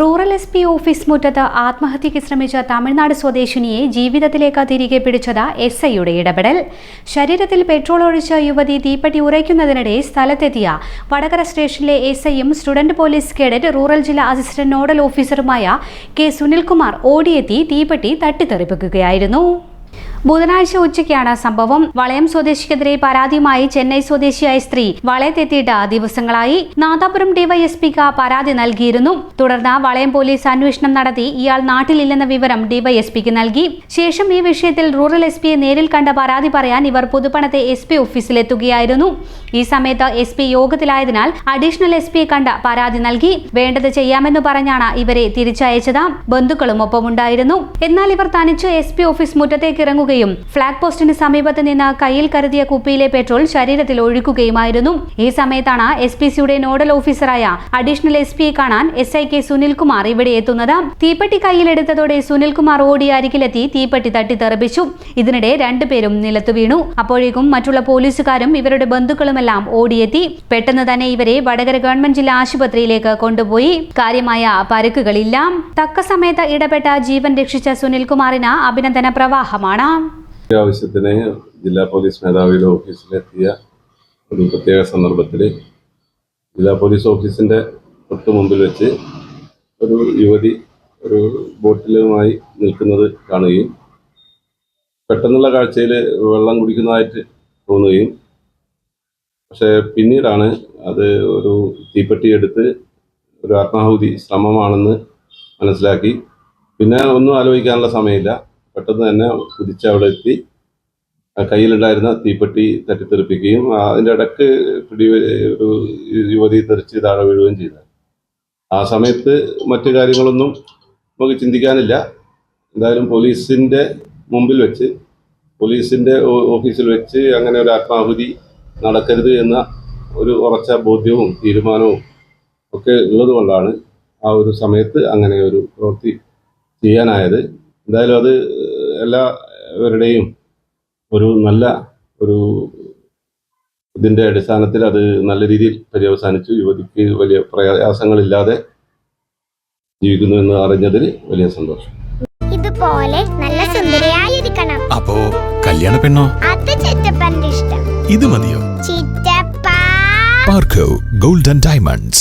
Rural S P office മുറ്റത്ത് ആത്മഹത്യയ്ക്ക് ശ്രമിച്ച തമിഴ്നാട് സ്വദേശിനിയെ ജീവിതത്തിലേക്ക് തിരികെ പിടിച്ചത് എസ് ഐയുടെ ഇടപെടൽ. ശരീരത്തിൽ പെട്രോൾ ഒഴിച്ച യുവതി തീപ്പെട്ടി ഉറയ്ക്കുന്നതിനിടെ സ്ഥലത്തെത്തിയ വടകര സ്റ്റേഷനിലെ എസ് ഐയും സ്റ്റുഡന്റ് പോലീസ് കേഡറ്റ് റൂറൽ ജില്ലാ അസിസ്റ്റന്റ് നോഡൽ ഓഫീസറുമായ കെ സുനിൽകുമാർ ഓടിയെത്തി തീപ്പെട്ടി തട്ടിത്തെറിപ്പിക്കുകയായിരുന്നു. ബുധനാഴ്ച ഉച്ചയ്ക്കാണ് സംഭവം. വളയം സ്വദേശിക്കെതിരെ പരാതിയുമായി ചെന്നൈ സ്വദേശിയായ സ്ത്രീ വളയത്തെത്തിയിട്ട് ദിവസങ്ങളായി നാദാപുരം ഡിവൈഎസ്പിക്ക് പരാതി നൽകിയിരുന്നു. തുടർന്ന് വളയം പോലീസ് അന്വേഷണം നടത്തി ഇയാൾ നാട്ടിലില്ലെന്ന വിവരം ഡിവൈഎസ്പിക്ക് നൽകി. ശേഷം ഈ വിഷയത്തിൽ റൂറൽ എസ് പിയെ നേരിൽ കണ്ട പരാതി പറയാൻ ഇവർ പുതുപ്പണത്തെ എസ് പി ഓഫീസിലെത്തുകയായിരുന്നു. ഈ സമയത്ത് എസ് പി യോഗത്തിലായതിനാൽ അഡീഷണൽ എസ് പിയെ കണ്ട പരാതി നൽകി. വേണ്ടത് ചെയ്യാമെന്ന് പറഞ്ഞാണ് ഇവരെ തിരിച്ചയച്ചത്. ബന്ധുക്കളും ഒപ്പമുണ്ടായിരുന്നു. എന്നാൽ ഇവർ തനിച്ച് എസ് പി ഓഫീസ് മുറ്റത്തേക്ക് ഇറങ്ങുകയും ഫ്ളാഗ് പോസ്റ്റിന് സമീപത്ത് നിന്ന് കയ്യിൽ കരുതിയ കുപ്പിയിലെ പെട്രോൾ ശരീരത്തിൽ ഒഴുക്കുകയുമായിരുന്നു ഈ സമയത്താണ് എസ് പി സിയുടെ നോഡൽ ഓഫീസറായ അഡീഷണൽ എസ് പിയെ കാണാൻ എസ് ഐ കെ സുനിൽകുമാർ ഇവിടെ എത്തുന്നത്. തീപ്പെട്ടി കയ്യിലെടുത്തതോടെ സുനിൽകുമാർ ഓടി അരികിലെത്തി തീപ്പെട്ടി തട്ടിത്തെറിപ്പിച്ചു. ഇതിനിടെ രണ്ടുപേരും നിലത്തു വീണു. അപ്പോഴേക്കും മറ്റുള്ള പോലീസുകാരും ഇവരുടെ ബന്ധുക്കളുമെല്ലാം ഓടിയെത്തി. പെട്ടെന്ന് തന്നെ ഇവരെ വടകര ഗവൺമെന്റ് ജില്ലാ ആശുപത്രിയിലേക്ക് കൊണ്ടുപോയി. കാര്യമായ പരുക്കുകളില്ല. തക്ക സമയത്ത് ഇടപെട്ട ജീവൻ രക്ഷിച്ച സുനിൽകുമാറിന് അഭിനന്ദന പ്രവാഹമാണ്. ആവശ്യത്തിന് ജില്ലാ പോലീസ് മേധാവിയുടെ ഓഫീസിലെത്തിയ ഒരു പ്രത്യേക സന്ദർഭത്തിൽ ജില്ലാ പോലീസ് ഓഫീസിന്റെ തൊട്ട് മുമ്പിൽ വെച്ച് ഒരു യുവതി ഒരു ബോട്ടിലുമായി നിൽക്കുന്നത് കാണുകയും പെട്ടെന്നുള്ള കാഴ്ചയിൽ വെള്ളം കുടിക്കുന്നതായിട്ട് തോന്നുകയും പക്ഷേ പിന്നീടാണ് അത് ഒരു തീപ്പെട്ടി എടുത്ത് ഒരു ആത്മാഹുതി ശ്രമമാണെന്ന് മനസ്സിലാക്കി. പിന്നെ ഒന്നും ആലോചിക്കാനുള്ള സമയമില്ല. പെട്ടെന്ന് തന്നെ കുതിച്ച് അവിടെ എത്തി കയ്യിലുണ്ടായിരുന്ന തീപ്പെട്ടി തട്ടിത്തെറിപ്പിക്കുകയും അതിന്റെ ഇടയ്ക്ക് പിടി ഒരു യുവതി തെറിച്ച് താഴെ വീഴുകയും ചെയ്തു. ആ സമയത്ത് മറ്റു കാര്യങ്ങളൊന്നും നമുക്ക് ചിന്തിക്കാനില്ല. എന്തായാലും പോലീസിന്റെ മുമ്പിൽ വെച്ച് പോലീസിന്റെ ഓഫീസിൽ വെച്ച് അങ്ങനെ ഒരു ആത്മാഹുതി നടക്കരുത് എന്ന ഒരു ഉറച്ച ബോധ്യവും തീരുമാനവും ഒക്കെ ഉള്ളതുകൊണ്ടാണ് ആ ഒരു സമയത്ത് അങ്ങനെ ഒരു പ്രവൃത്തി ചെയ്യാനായത്. എന്തായാലും അത് എല്ലാവരുടെയും ഒരു നല്ല ഒരു ഇതിന്റെ അടിസ്ഥാനത്തിൽ അത് നല്ല രീതിയിൽ പര്യവസാനിച്ചു. യുവതിക്ക് വലിയ പ്രയാസങ്ങളില്ലാതെ ജീവിക്കുന്നു എന്ന് അറിഞ്ഞതിൽ വലിയ സന്തോഷം. ഇതുപോലെ നല്ല സുന്ദരിയായിരിക്കണം. അപ്പോ കല്യാണ പെണ്ണോ? അത് ചിറ്റപ്പന്റെ ഇഷ്ടം. ഇത് മതിയോ? ചിറ്റപ്പ. പാർക്കോ ഗോൾഡൻ ഡയമണ്ട്സ്.